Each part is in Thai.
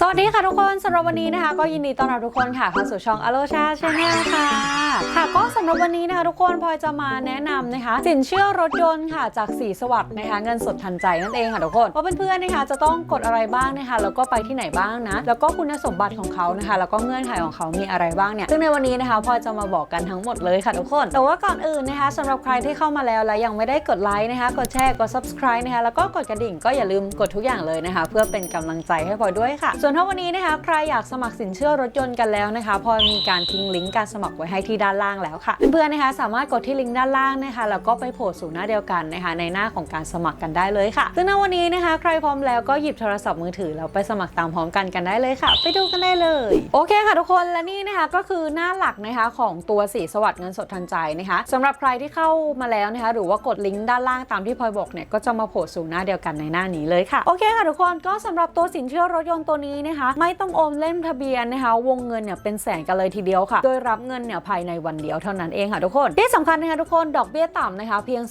สวัสดีค่ะทุกคนสำหรับวันนี้นะคะก็ยินดีต้อนรับทุกคนค่ะเข้าสู่ช่องอโลชาชาแนลค่ะค่ะก็สำหรับวันนี้นะคะทุกคนพลอยจะมาแนะนำนะคะ สินเชื่อรถยนต์ค่ะจากสีสวัสด์นะคะเงินสดทันใจนั่นเองค่ะทุกคนว่าเพื่อนๆนะคะจะต้องกดอะไรบ้างนะคะแล้วก็ไปที่ไหนบ้างนะแล้วก็คุณสมบัติของเขานะคะ แล้วก็เงื่อนไขของเขามีอะไรบ้างเนี่ยซึ่งในวันนี้นะคะพลอยจะมาบอกกันทั้งหมดเลยค่ะทุกคน แต่ว่าก่อนอื่นนะคะสำหรับใครที่เข้ามาแล้วและยังไม่ได้กดไลค์นะคะกดแชร์กด subscribe นะคะแล้วก็กดกระดิ่งก็อย่าลืมกดทุกอย่างเลยนะคะ เพื่อเป็นกำลังใจให้พลอยด้วยค่ะส่วนถ้าวันนี้นะคะใครอยากสมัครสินเชื่อรถยนต์กันแล้วนะคะ พอมีการทิ้งลิงก์การสมัครไว้ให้ที่ด้านล่างแล้วค่ะ เพื่อนๆนะคะสามารถกดที่ลิงก์ด้านล่างนะคะแล้วก็ไปโผล่สู่หน้าเดียวกันนะคะ ในหน้าของการสมัครกันได้เลยค่ะ ซึ่งในวันนี้นะคะ ใครพร้อมแล้วก็หยิบโทรศัพท์มือถือแล้วไปสมัครตามพร้อมกันกันได้เลยค่ะ ไปดูกันได้เลย โอเคค่ะทุกคนและนี่นะคะก็คือหน้าหลักนะคะของตัวสีสวัสดิ์เงินสดทันใจนะคะสำหรับใครที่เข้ามาแล้วนะคะหรือว่ากดลิงก์ด้านล่างตามที่พลอยบอกเนี่ยก็จะมาโผล่สู่หน้าเดียวกันในหน้านี้เลยค่ะโอเคค่ะทุกคนก็สำหรับตัวสินเชื่อรถยนต์ตัวนี้นะคะ ไม่ต้องโอนเล่มทะเบียนนะคะ วงเงินเนี่ยเป็นแสนกันเลยทีเดียวค่ะ โดยรับเงินเนี่ยภายในวันเดียวเท่านั้นเองค่ะทุกคนที่สำคัญนะคะทุกคนดอกเบี้ยต่ำนะคะ เพียง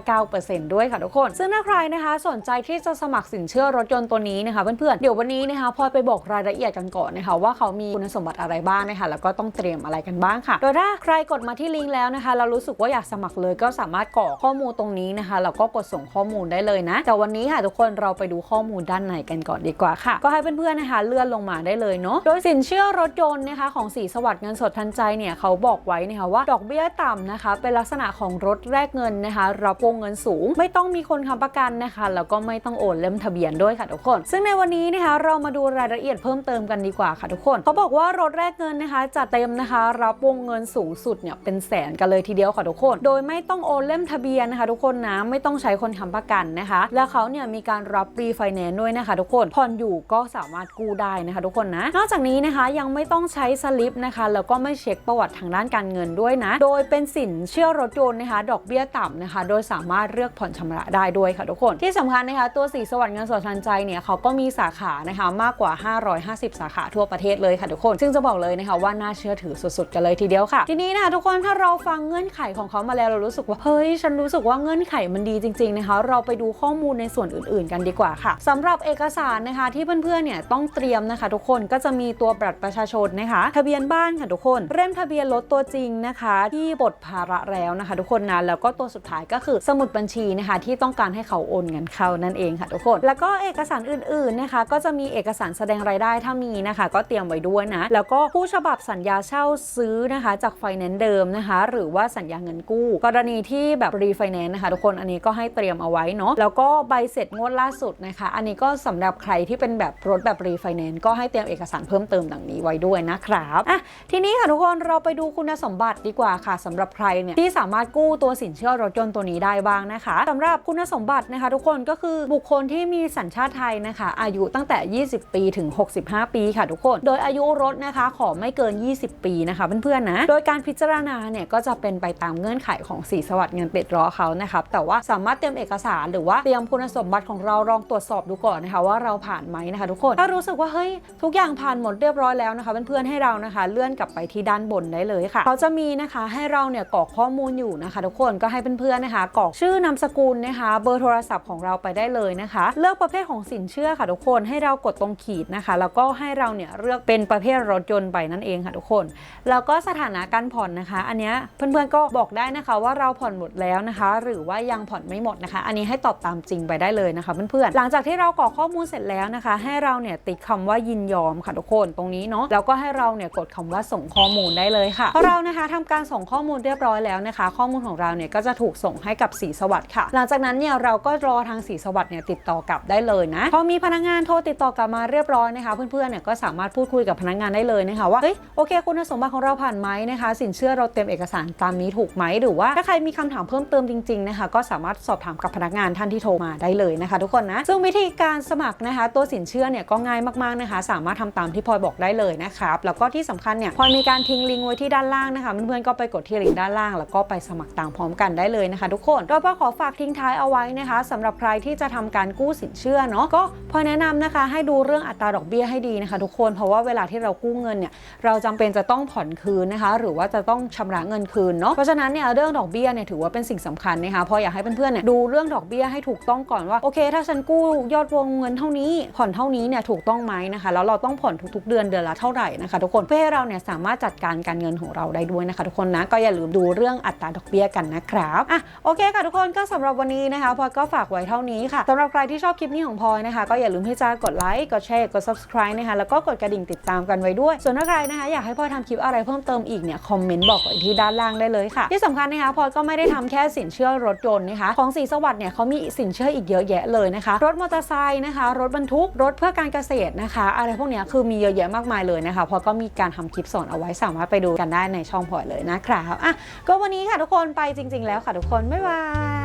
0.59%ด้วยค่ะทุกคน ซึ่งถ้าใครนะคะสนใจที่จะสมัครสินเชื่อรถยนต์ตัวนี้นะคะเพื่อนๆเดี๋ยววันนี้นะคะพลอยไปบอกรายละเอียดกันก่อนนะคะว่าเขามีคุณสมบัติอะไรบ้างนะคะแล้วก็ต้องเตรียมอะไรกันบ้างค่ะ โดยถ้าใครกดมาที่ลิงก์แล้วนะคะ เรารู้สึกว่าอยากสมัครเลยก็สามารถกรอกข้อมูลตรงนี้นะคะแล้วก็กดส่งข้อมูลได้เลยนะแต่วันนี้ค่ะทุกคนเราไปดูข้อมูลด้านในกันก่อนดีกว่าค่ะ ก็ให้เพื่อนๆนะคะเลื่อนลงมาได้เลยเนาะโดยสินเชื่อรถยนต์นะคะของสีสวัสดิ์เงินสดทันใจเนี่ยเขาบอกไว้นะคะว่าดอกเบี้ยต่ำนะคะ เป็นลักษณะของรถแรกเงินนะคะรับวงเงินสูง ไม่ต้องมีคนค้ำประกันนะคะแล้วก็ไม่ต้องโอนเล่มทะเบียนด้วยค่ะทุกคน ซึ่งในวันนี้นะคะเรามาดูรายละเอียดเพิ่มเติมกันดีกว่าค่ะทุกคนเขาบอกว่ารถแรกเงินนะคะจัดเต็มนะคะ รับวงเงินสูงสุดเนี่ยเป็นแสนกันเลยทีเดียวค่ะทุกคน โดยไม่ต้องโอนเล่มทะเบียนนะคะ ทุกคนนะไม่ต้องใช้คนค้ำประกันนะคะ แล้วเขาเนี่ยมีการรับรีไฟแนนซ์ด้วยนะคะ ทุกคนผ่อนอยู่ก็สามารถกู้ได้นะคะทุกคนนะ นอกจากนี้นะคะยังไม่ต้องใช้สลิปนะคะแล้วก็ไม่เช็คประวัติทางด้านการเงินด้วยนะ โดยเป็นสินเชื่อรถยนต์นะคะ ดอกเบี้ยต่ำนะคะ โดยสามารถเลือกผ่อนชำระได้ด้วยค่ะทุกคน ที่สำคัญนะคะ ตัวสีสวัสดิ์เงินสดทันใจเนี่ยเขาก็มีสาขานะคะมากกว่า 550 สาขาทั่วประเทศเลยค่ะทุกคน ซึ่งจะบอกเลยนะคะว่าน่าเชื่อถือสุดๆกันเลยทีเดียวค่ะ ทีนี้นะคะทุกคนถ้าเราฟังเงื่อนไขของเขามาแล้วเรารู้สึกว่าเฮ้ยฉันรู้สึกว่าเงื่อนไขมันดีจริง ๆนะคะ เราไปดูข้อมูลในส่วนอื่น ๆ กันดีกว่าค่ะสำหรับเอกสารนะคะที่เพื่อนๆเนี่ยต้องเตรียมนะคะ ทุกคนก็จะมีตัวบัตรประชาชนนะคะ ทะเบียนบ้านค่ะทุกคนเล่มทะเบียนรถตัวจริงนะคะ ที่บทภาระแล้วนะคะ ทุกคนนะแล้วก็ตัวสุดท้ายก็คือสมุดบัญชีนะคะ ที่ต้องการให้เขาโอนเงินเข้านั่นเองค่ะทุกคน แล้วก็เอกสารอื่นๆนะคะ ก็จะมีเอกสารแสดงรายได้ถ้ามีนะคะ ก็เตรียมไว้ด้วยนะ แล้วก็ผู้ฉบับสัญญาเช่าซื้อนะคะ จากไฟแนนซ์เดิมนะคะ หรือว่าสัญญาเงินกู้ กรณีที่แบบรีไฟแนนซ์นะคะทุกคนอันนี้ก็ให้เตรียมเอาไว้เนาะแล้วก็ใบเสร็จงวดล่าสุดนะคะ อันนี้ก็สำหรับใครที่เป็นแบบรถแบบบรีไฟแนนซ์ก็ให้เตรียมเอกสารเพิ่มเติมดังนี้ไว้ด้วยนะครับอะทีนี้ค่ะทุกคนเราไปดูคุณสมบัติดีกว่าค่ะสำหรับใครเนี่ยที่สามารถกู้ตัวสินเชื่อรถยนต์ตัวนี้ได้บ้างนะคะสำหรับคุณสมบัตินะคะ ทุกคนก็คือบุคคลที่มีสัญชาติไทยนะคะ อายุตั้งแต่ 20 ปีถึง 65 ปีค่ะทุกคน โดยอายุรถนะคะขอไม่เกิน 20 ปีนะคะเพื่อนๆนะโดยการพิจารณาเนี่ยก็จะเป็นไปตามเงื่อนไขของสีสวัสดิ์เงินเป็ดล้อเขานะครับแต่ว่าสามารถเตรียมเอกสารหรือว่าเตรียมคุณสมบัติของเราลองตรวจสอบดูก่อนนะคะว่าเราผ่านไหมนะคะทุกคนถ้ารู้สึกว่าเฮ้ยทุกอย่างผ่านหมดเรียบร้อยแล้วนะคะเพื่อนๆให้เรานะคะ เลื่อนกลับไปที่ด้านบนได้เลยค่ะเขาจะมีนะคะให้เราเนี่ยกรอกข้อมูลอยู่นะคะ ทุกคนก็ให้เพื่อนๆนะคะกรอกชื่อนามสกุลนะคะ เบอร์โทรศัพท์ของเราไปได้เลยนะคะ เลือกประเภทของสินเชื่อค่ะทุกคนให้เรากดตรงขีดนะคะ แล้วก็ให้เราเนี่ยเลือกเป็นประเภทรถยนต์ไปนั่นเองค่ะทุกคนแล้วก็สถานะการผ่อนนะคะ อันนี้เพื่อนๆก็บอกได้นะคะว่าเราผ่อนหมดแล้วนะคะ หรือว่ายังผ่อนไม่หมดนะคะ อันนี้ให้ตอบตามจริงไปได้เลยนะคะเพื่อนๆหลังจากที่เรากรอกข้อมูลเสร็จแล้วนะคะ ให้เราเนี่ยติดคำว่ายินยอมค่ะทุกคนตรงนี้เนาะแล้วก็ให้เราเนี่ยกดคำว่าส่งข้อมูลได้เลยค่ะพอเรานะคะทำการส่งข้อมูลเรียบร้อยแล้วนะคะ ข้อมูลของเราเนี่ยก็จะถูกส่งให้กับสีสวัสดิ์ค่ะ หลังจากนั้นเนี่ยเราก็รอทางสีสวัสดิ์เนี่ยติดต่อกลับได้เลยนะพอมีพนักงานโทรติดต่อกลับมาเรียบร้อยนะคะเพื่อนๆเนี่ยก็สามารถพูดคุยกับพนักงานได้เลยนะคะว่าเฮ้ยโอเค คุณสมบัติของเราผ่านไหมนะคะ สินเชื่อเราเตรียมเอกสารตามนี้ถูกไหมหรือว่าถ้าใครมีคำถามเพิ่มเติมจริงๆนะคะก็สามารถสอบถามกับพนักงานท่านที่โทรมาได้เลยนะคะ ทุกคนนะซึ่งวิธีการสมัครนะคะ ตัวสินเชื่อเนี่ยก็ง่ายมากๆนะคะ สามารถทำตามที่พลอยบอกได้เลยนะครับ แล้วก็ที่สำคัญเนี่ยพลอยมีการทิ้งลิงก์ไว้ที่ด้านล่างนะคะ เพื่อนๆก็ไปกดที่ลิงก์ด้านล่าง แล้วก็ไปสมัครตามพร้อมกันได้เลยนะคะ ทุกคนโดยพลอขอฝากทิ้งท้ายเอาไว้นะคะสำหรับใครที่จะทำการกู้สินเชื่อเนาะก็พลอยแนะนำนะคะให้ดูเรื่องอัตราดอกเบี้ยให้ดีนะคะ ทุกคนเพราะว่าเวลาที่เรากู้เงินเนี่ยเราจำเป็นจะต้องผ่อนคืนนะคะ หรือว่าจะต้องชำระเงินคืนเนาะเพราะฉะนั้นเนี่ยเรื่องดอกเบี้ยเนี่ยถือว่าเป็นสิ่งสำคัญนะคะพราะอยากให้เพื่อนๆเนี่ยดูเรื่องดอกเบี้ยให้ถูกต้องก่อนว่าโอเค ถ้าฉันกู้ยอดวงเงินเท่านี้ผ่อนเท่านี้เนี่ยถูกต้องไหมนะคะ แล้วเราต้องผ่อนทุกๆ เดือนเดือนละเท่าไหร่นะคะ ทุกคนเพื่อให้เราเนี่ยสามารถจัดการการเงินของเราได้ด้วยนะคะ ทุกคนนะก็อย่าลืมดูเรื่องอัตราดอกเบี้ยกันนะครับอะโอเคค่ะทุกคนก็สำหรับวันนี้นะคะพลอยก็ฝากไว้เท่านี้ค่ะสำหรับใครที่ชอบคลิปนี้ของพลอยนะคะ ก็อย่าลืมที่จะกดไลค์กดแชร์กด subscribe นะคะแล้วก็กดกระดิ่งติดตามกันไว้ด้วย ส่วนถ้าใครนะคะอยากให้พลอยทำคลิปอะไรเพิ่มเติมอีกเนี่ยคอมเมนต์บอกไว้ที่ด้านล่างได้เลยค่ะ ที่สำคัญนะคะพลอยก็ไม่ได้ทำแค่สินเชื่อรถยนต์นะคะของสีสวัสดิ์เนี่ยเขามีสินเชื่ออีกเยอะแยะเลยนะคะ รถมอเตอร์ไซค์นะคะ รถบรรทุกรถเพื่อการเกษตรนะคะ อะไรพวกนี้คือมีเยอะแยะมากมายเลยนะคะพอก็มีการทำคลิปสอนเอาไว้สามารถไปดูกันได้ในช่องพลอยเลยนะครับอะก็วันนี้ค่ะทุกคนไปจริง ๆ แล้วค่ะทุกคนบ๊ายบาย